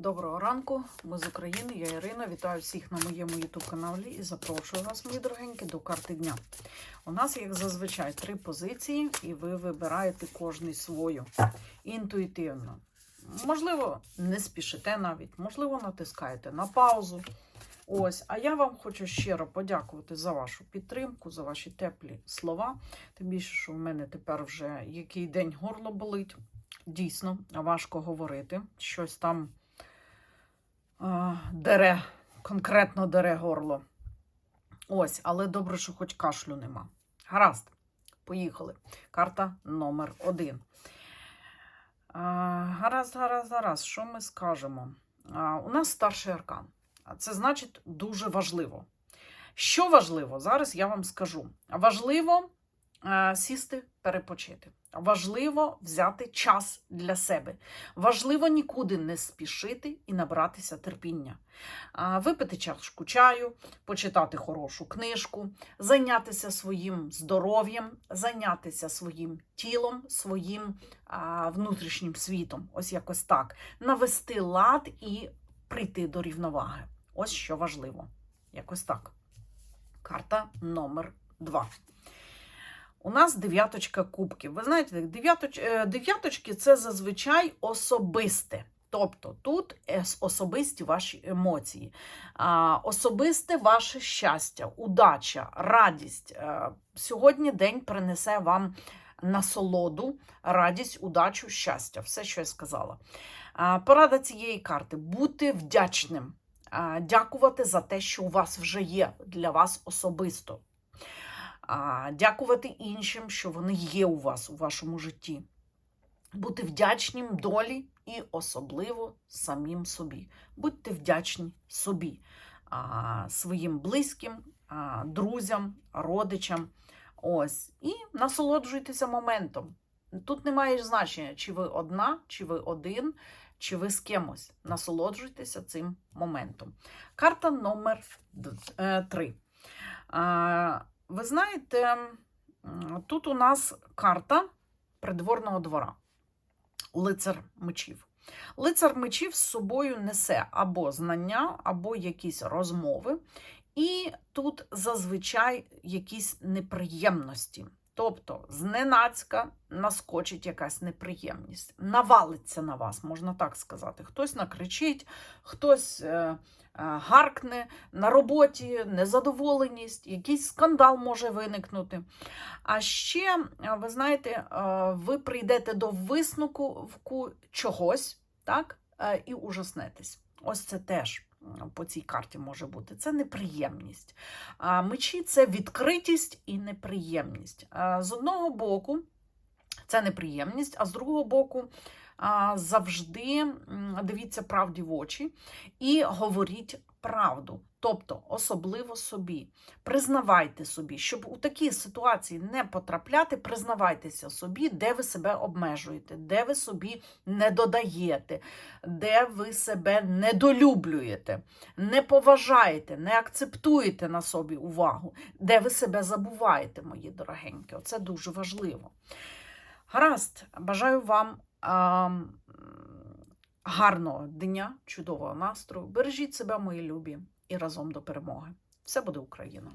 Доброго ранку, ми з України, я Ірина. Вітаю всіх на моєму youtube каналі і запрошую вас, мої дорогенькі, до карти дня. У нас, як зазвичай, три позиції, і ви вибираєте кожний свою інтуїтивно. Можливо, не спішите навіть, можливо, натискаєте на паузу. Ось, а я вам хочу щиро подякувати за вашу підтримку, за ваші теплі слова. Тим більше, що в мене тепер вже який день горло болить. Дійсно, важко говорити. Щось там дере, конкретно дере горло. Ось, але добре, що хоч кашлю нема. Гаразд, поїхали. Карта номер один. А, гаразд, гаразд, гаразд. Що ми скажемо? А, у нас старший аркан. А Це значить дуже важливо. Що важливо? Зараз я вам скажу. Важливо е, сісти, перепочити. Важливо взяти час для себе. Важливо нікуди не спішити і набратися терпіння. Випити чашку чаю, почитати хорошу книжку, зайнятися своїм здоров'ям, зайнятися своїм тілом, своїм внутрішнім світом. Ось якось так. Навести лад і прийти до рівноваги. Ось що важливо. Якось так. Карта номер два. У нас дев'яточка кубків. Ви знаєте, дев'яточ... е, дев'яточки це зазвичай особисте. Тобто тут особисті ваші емоції, особисте ваше щастя, удача, радість. Е, Сьогодні день принесе вам насолоду, радість, удачу, щастя. Все, що я сказала. Порада цієї карти бути вдячним, дякувати за те, що у вас вже є для вас особисто. Дякувати іншим, що вони є у вас у вашому житті. Бути вдячним долі і особливо самим собі. Будьте вдячні собі, своїм близьким, друзям, родичам. Ось. І насолоджуйтеся моментом. Тут немає значення, чи ви одна, чи ви один, чи ви з кимось. Насолоджуйтеся цим моментом. Карта номер 3. Ви знаєте, тут у нас карта придворного двора. Лицар мечів. Лицар мечів з собою несе або знання, або якісь розмови, і тут зазвичай якісь неприємності. Тобто, зненацька наскочить якась неприємність, навалиться на вас, можна так сказати. Хтось накричить, хтось е, гаркне на роботі, незадоволеність, якийсь скандал може виникнути. А ще, е, ви знаєте, е, ви прийдете до висновку чогось, так, е, і ужаснетесь. Ось це теж по цій карті може бути. Це неприємність. А мечі це відкритість і неприємність. З одного боку, це неприємність, а з другого боку, завжди дивіться правді в очі і говоріть правду. Тобто, особливо собі. Признавайте собі, щоб у такі ситуації не потрапляти, признавайтеся собі, де ви себе обмежуєте, де ви собі не додаєте, де ви себе недолюблюєте, не поважаєте, не акцептуєте на собі увагу, де ви себе забуваєте, мої дорогенькі. Оце дуже важливо. Гаразд, бажаю вам гарного дня, чудового настрою. Бережіть себе, мої любі, і разом до перемоги. Все буде Україна!